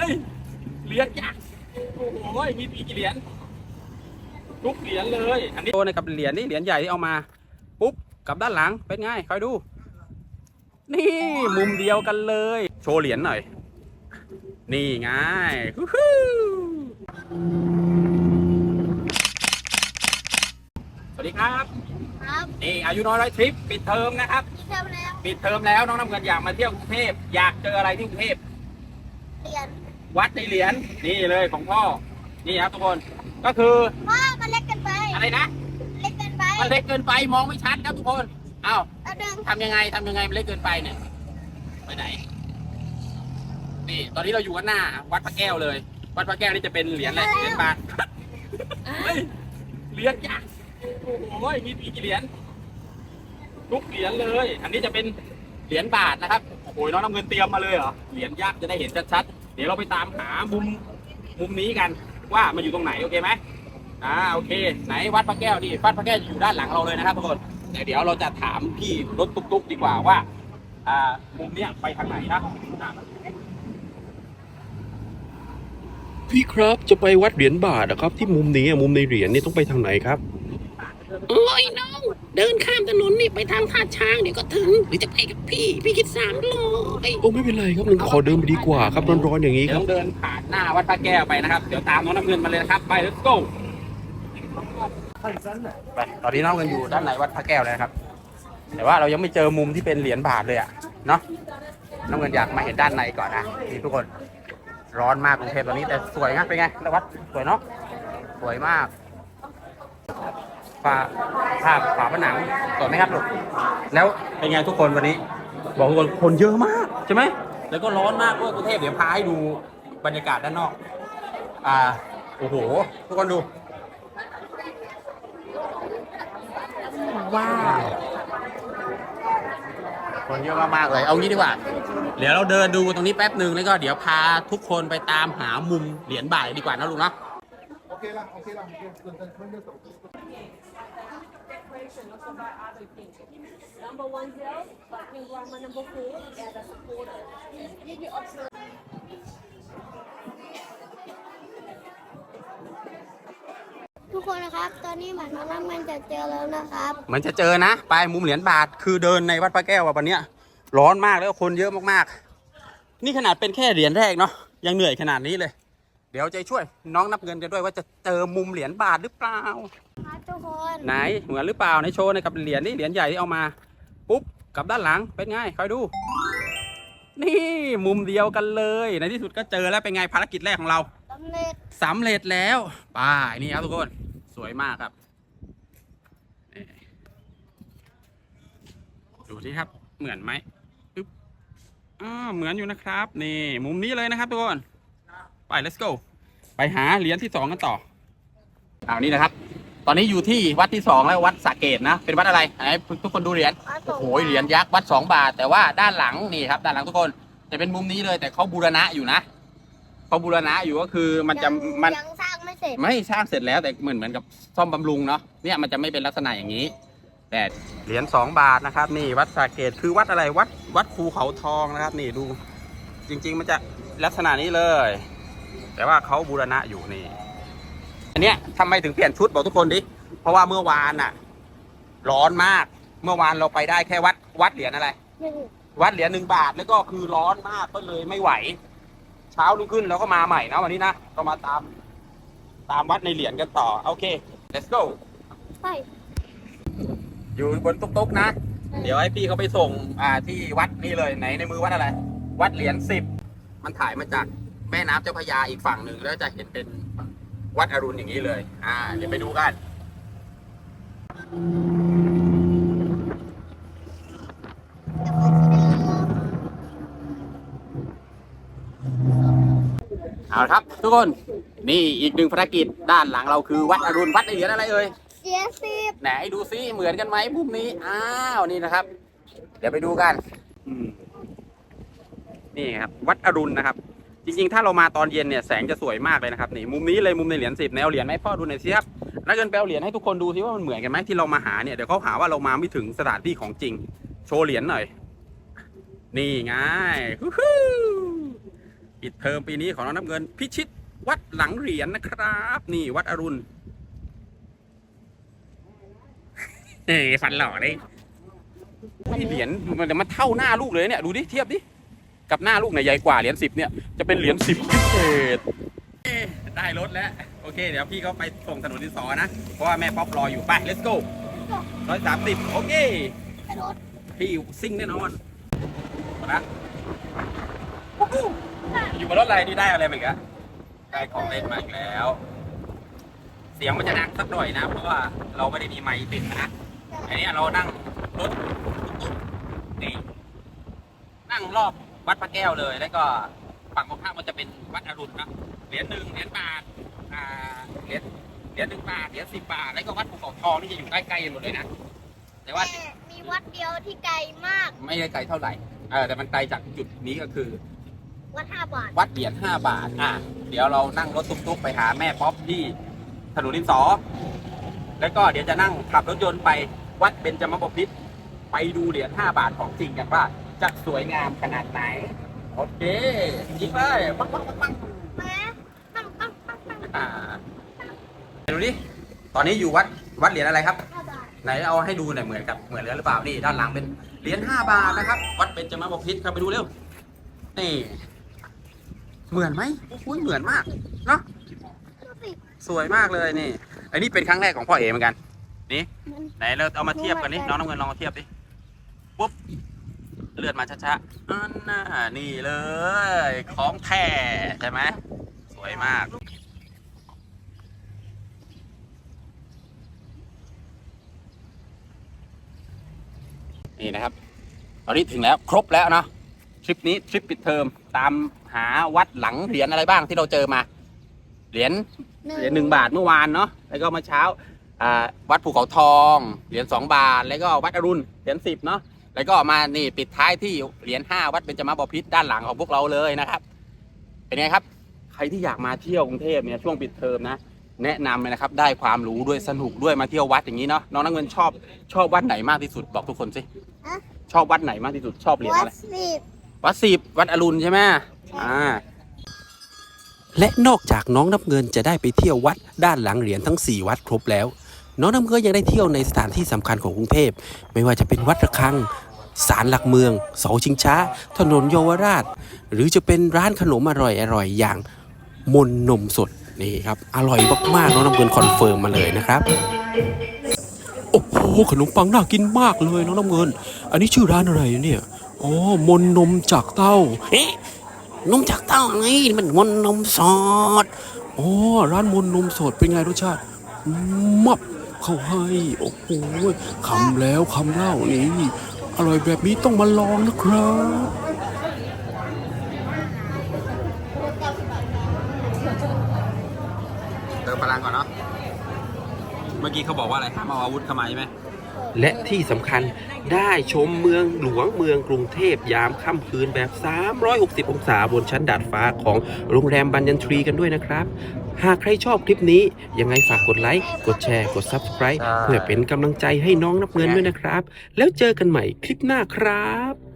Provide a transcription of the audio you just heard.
ฮ้ยเหรียญยักษ์โอ้โหมีมีกี่เหรียญทุกเหรียญเลย อันนี้โตในกับเหรียญนี่เหรียญใหญ่ที่เอามา ปุ๊บกับด้านหลังเป็นไงคอยดู นี่มุมเดียวกันเลย โชว์เหรียญหน่อย นี่ไงฮู้ฮู้สวัสดีครับ ครับนี่อายุน้อยร้อยทริปปิดเทอมนะครับที่เทอมแล้วปิดเทอมแล้วน้องน้ำเงินอยากมาเที่ยวกรุงเทพอยากเจออะไรที่กรุงเทพเรียน วัดในเหรียญนี่เลยของพ่อ นี่ครับทุกคน ก็คือพ่อมันเล็กเกินไปอะไรนะ เล็กเกินไป มันเล็กเกินไปมองไม่ชัดครับทุกคน อ้าวเอาดึงทำยังไงทำยังไงมันเล็กเกินไปเนี่ย ไปไหน นี่ ตอนนี้เราอยู่กันหน้า วัดพระแก้วเลย วัดพระแก้วนี่จะเป็นเหรียญอะไร เหรียญบาทเฮ้ย เหรียญยักษ์โอ้โหมีมีกี่เหรียญ ทุกเหรียญเลย อันนี้จะเป็นเหรียญบาทนะครับ โอ้โหน้องน้ำเงินเตรียมมาเลยเหรอ เหรียญยักษ์จะได้เห็นชัดๆเดี๋ยวเราไปตามหามุมมุมนี้กันว่ามันอยู่ตรงไหนโอเคไหมอ่าโอเค ไหนวัดพระแก้วนี่วัดพระแก้วอยู่ด้านหลังเราเลยนะครับทุกคนเดี๋ยวเดี๋ยวเราจะถามพี่รถตุ๊กๆดีกว่าว่าอ่ามุมเนี้ยไปทางไหนนะพี่ครับจะไปวัดเหรียญบาทนะครับ ที่มุมนี้มุมในเหรียญนี่ต้องไปทางไหนครับ โอ้ยน้องเดินข้ามถนนนี่ไปทางท่าช้างเดี๋ยวก็ถึงหรือจะไปกับพี่ พี่คิดสามร้อยโอ้ไม่เป็นไรครับนึงขอเดินไปดีกว่าครับร้อนๆอย่างนี้เดี๋คยวรับต้องเดินผ่านหน้าวัดพระแก้วไปนะครับ เดี๋ยวตามน้องน้ำเงินมาเลยนะครับไป let's go ไปตอนนี้น้องเงินอยู่ด้านในวัดพระแก้วเลยนะครับ แต่ว่าเรายังไม่เจอมุมที่เป็นเหรียญบาทเลยอะเนาะน้องเงินอยากมาเห็นด้านในก่อนนะนี่ทุกคนร้อนมากกรุงเทพตอนนี้แต่สวยนะเป็นไงแล้ววัดสวยเนาะสวยมาก ฝาภาพฝาผนังสวยไหมครับลูกแล้วเป็นไงทุกคนวันนี้ บอกทุกคนคนเยอะมากใช่ไหมแล้วก็ร้อนมากด้วยกรุงเทพเดี๋ยวพาให้ดูบรรยากาศด้านนอก อ่าโอ้โห ทุกคนดู ว้าว คนเยอะมากๆเลย เอางี้ดีกว่า เดี๋ยวเราเดินดูตรงนี้แป๊บหนึ่งแล้วก็เดี๋ยวพาทุกคนไปตามหามุมเหรียญบาทดีกว่านะลุงเนาะ Okay lah, okay lah. Then, then, then, then, Number one zero, but new Brahma number four, and the supporter. Did you observe? ทุกคนนะครับ ตอนนี้หมาน้องน้ำมันจะเจอแล้วนะครับเหมือนจะเจอนะไปมุมเหรียญบาทคือเดินในวัดพระแก้วอะวันเนี้ย ร้อนมากแล้วก็คนเยอะมากๆ นี่ขนาดเป็นแค่เหรียญแรกเนาะยังเหนื่อยขนาดนี้เลย เดี๋ยวจะช่วย น้องนับเงินกันด้วยว่าจะเจอมุมเหรียญบาทหรือเปล่า ครับทุกคนไหนเหมือนหรือเปล่าในโชว์ในกับเหรียญนี่เหรียญใหญ่ที่เอามาปุ๊บกับด้านหลังเป็นไงคอยดู นี่มุมเดียวกันเลย ในที่สุดก็เจอแล้วเป็นไงภารกิจแรกของเราสำเร็จสำเร็จแล้วไป้ายนี่ครับทุกคนสวยมากครับนี่ดูที่ครับเหมือนไหมปึ๊บอ่าเหมือนอยู่นะครับ นี่ มุมนี้เลยนะครับทุกคน ไป let's go ไปหาเหรียญที่สองกันต่อเอานี่นะครับ ตอนนี้อยู่ที่วัดที่สองแล้ววัดสระเกตนะ เป็นวัดอะไรให้ทุกคนดูเหรียญมาโอ้ส่งโหเหรียญยักษ์วัดสองบาท แต่ว่าด้านหลังนี่ครับด้านหลังทุกคนจะเป็นมุมนี้เลย แต่เขาบูรณะอยู่นะเขาบูรณะอยู่ก็คือมันจะยังมันยังสร้างไม่เสร็จไม่สร้างเสร็จแล้วแต่เหมือนเหมือนกับซ่อมบำรุงเนาะเนี่ยมันจะไม่เป็นลักษณะอย่างนี้ แต่เหรียญสองบาทนะครับ นี่วัดสาเกตคือวัดอะไรวัดวัดภูเขาทองนะครับ นี่ดู จริง ๆ มันจะลักษณะนี้เลย แต่ว่าเขาบูรณะอยู่นี่ อันเนี้ยทำไมถึงเปลี่ยนชุดบอกทุกคนดิ เพราะว่าเมื่อวานน่ะ ร้อนมาก เมื่อวานเราไปได้แค่วัดวัดเหรียญอะไร วัดเหรียญหนึ่งบาทแล้วก็คือร้อนมากก็เลยไม่ไหว เช้ารุ่งขึ้นเราก็มาใหม่นะวันนี้นะก็มาตาม ตามวัดในเหรียญกันต่อ โอเค let's go ใช่อยู่บนตุ๊กๆนะ เดี๋ยวให้พี่เขาไปส่งอ่าที่วัดนี่เลยไหนในมือวัดอะไร วัดเหรียญสิบมันถ่ายมาจาก แม่น้ำเจ้าพระยาอีกฝั่งหนึ่งแล้วจะเห็นเป็นวัดอรุณอย่างนี้เลย อ่า เดี๋ยวไปดูกัน เอาละครับ ทุกคน นี่อีกหนึ่งภารกิจด้านหลังเราคือวัดอรุณวัดในเหรียญอะไรเอ่ยเสียสิบไหนดูซิเหมือนกันไหมมุมนี้ อ้าว นี่นะครับ เดี๋ยวไปดูกัน อืมนี่ครับ วัดอรุณนะครับ จริงๆ ถ้าเรามาตอนเย็นเนี่ยแสงจะสวยมากเลยนะครับนี่มุมนี้เลยมุมในเหรียญสิบแนวเหรียญไหมพ่อดูหน่อยสิครับนักเกินแปลเหรียญให้ทุกคนดูซิว่ามันเหมือนกันไหมที่เรามาหาเนี่ยเดี๋ยวเขาหาว่าเรามาไม่ถึงสถานที่ของจริง โชว์เหรียญหน่อย นี่ไงฮู้ฮู้ปิดเทอมปีนี้ของน้องน้ำเงิน พิชิตวัดหลังเหรียญนะครับ นี่วัดอรุณเฮ้ยฟันหล่อเลยนี่เหรียญมันมันเท่าหน้าลูกเลยเนี่ยดูดิเทียบดิ กับหน้าลูกเนี่ยใหญ่กว่าเหรียญสิบเนี่ยจะเป็นเหรียญสิบพิเศษเอ้ได้รถแล้ว โอเค เดี๋ยวพี่เขาไปส่งถนนดินสอนะ เพราะว่าแม่ป๊อปรออยู่ไป let's go ร้อยสามสิบโอเครถพี่ซิ่งแน่นอนนะอยู่บนรถอะไรนี่ได้อะไรมาอีกอะได้ของเล่นมาอีกแล้ว เสียงมันจะดังสักหน่อยนะ เพราะว่าเราไม่ได้มีไมค์ติดนะ อันนี้เรานั่งรถนี่นั่งรอบ วัดพระแก้วเลย แล้วก็ฝั่งตรงข้ามมันจะเป็นวัดอรุณนะเหรียญหนึ่งเหรียญบาทอ่าเหรียญเหรียญหนึ่งบาทเหรียญสิบบาท แล้วก็วัดภูเขาทองนี่จะอยู่ใกล้ๆกันหมดเลยนะแต่ว่า แต่มีวัดเดียวที่ไกลมาก ไม่ได้ไกลเท่าไหร่เออแต่มันไกลจากจุดนี้ก็คือ วัดห้าบาทวัดเหรียญ5บาท อะ เดี๋ยวเรานั่งรถตุ๊กๆไปหาแม่ป๊อปที่ถนนดินสอ แล้วก็เดี๋ยวจะนั่งขับรถยนต์ไปวัดเบญจมบพิตรไปดูเหรียญ5บาทของจริงกันว่า จะสวยงามขนาดไหน โอเคยิงเลยปังปังปังปังแม่ปังปังปังปังอ่าดูดิตอนนี้อยู่วัดวัดเหรียญอะไรครับ ไหนเอาให้ดูหน่อยเหมือนกับเหมือนกันหรือเปล่านี่ด้านหลังเป็นเหรียญห้าบาทนะครับ วัดเบญจมบพิตรครับไปดูเร็วนี่เหมือนไหมอุ้ยเหมือนมากเนาะสวยมากเลยนี่อันนี้เป็นครั้งแรกของพ่อเอเหมือนกัน นี่ไหนเราเอามาเทียบกันนี่น้องน้ำเงินลองมาเทียบดิปุ๊บ เลื่อนมาช้าๆอันน่ะนี่เลย ของแท้ใช่ไหมสวยมากนี่นะครับ ตอนนี้ถึงแล้วครบแล้วเนาะทริปนี้ทริปปิดเทอมตามหาวัดหลังเหรียญอะไรบ้างที่เราเจอมา เหรียญเหรียญหนึ่งบาทเมื่อวานเนาะแล้วก็เมื่อเช้าอ่าวัดภูเขาทอง เหรียญสองบาทแล้วก็วัดอรุณเหรียญสิบเนาะ แล้วก็มานี่ปิดท้ายที่เหรียญห้าวัดเบญจมาบพิตรด้านหลังของพวกเราเลยนะครับ เป็นไงครับ ใครที่อยากมาเที่ยวกรุงเทพเนี่ยช่วงปิดเทอมนะ แนะนำเลยนะครับได้ความรู้ด้วยสนุกด้วยมาเที่ยววัดอย่างนี้เนาะน้องนักเงินชอบชอบวัดไหนมากที่สุดบอกทุกคนสิชอบวัดไหนมากที่สุดชอบเหรียญวัอะดไร สิบ วัดสิบวัดอรุณใช่ไหมอ่า และนอกจากน้องน้ำเงินจะได้ไปเที่ยววัดด้านหลังเหรียญทั้ง 4 วัดครบแล้ว น้องน้ำเงินยังได้เที่ยวในสถานที่สำคัญของกรุงเทพ ไม่ว่าจะเป็นวัดระฆังศาลหลักเมือง เสาชิงช้า ถนนเยาวราช หรือจะเป็นร้านขนมอร่อยๆอย่างมนนมสดนี่ครับ อร่อยมากๆน้องน้ำเงินคอนเฟิร์มมาเลยนะครับโอ้โหขนมปังน่ากินมากเลยน้องน้ำเงิน อันนี้ชื่อร้านอะไรเนี่ยอ๋อมนนมจากเต้าเอ๊ะนมจากเต้าไงมันมนนมสดอ๋อร้านมนนมสดเป็นไงรสชาติมับ เขาให้ โอ้โหคำแล้วคำเล่านี่อร่อยแบบนี้ต้องมาลองนะครับเติมพลังก่อนเนาะเมื่อกี้เขาบอกว่าอะไรห้ามเอาอาวุธเข้ามาใช่ไหม และที่สำคัญได้ชมเมืองหลวงเมืองกรุงเทพยามค่ำคืนแบบ 360 องศาบนชั้นดาดฟ้าของโรงแรมบันยันทรีกันด้วยนะครับ หากใครชอบคลิปนี้ ยังไงฝากกดไลค์ กดแชร์ กด Subscribe เพื่อเป็นกำลังใจให้น้องนับเงินด้วยนะครับ แล้วเจอกันใหม่คลิปหน้าครับ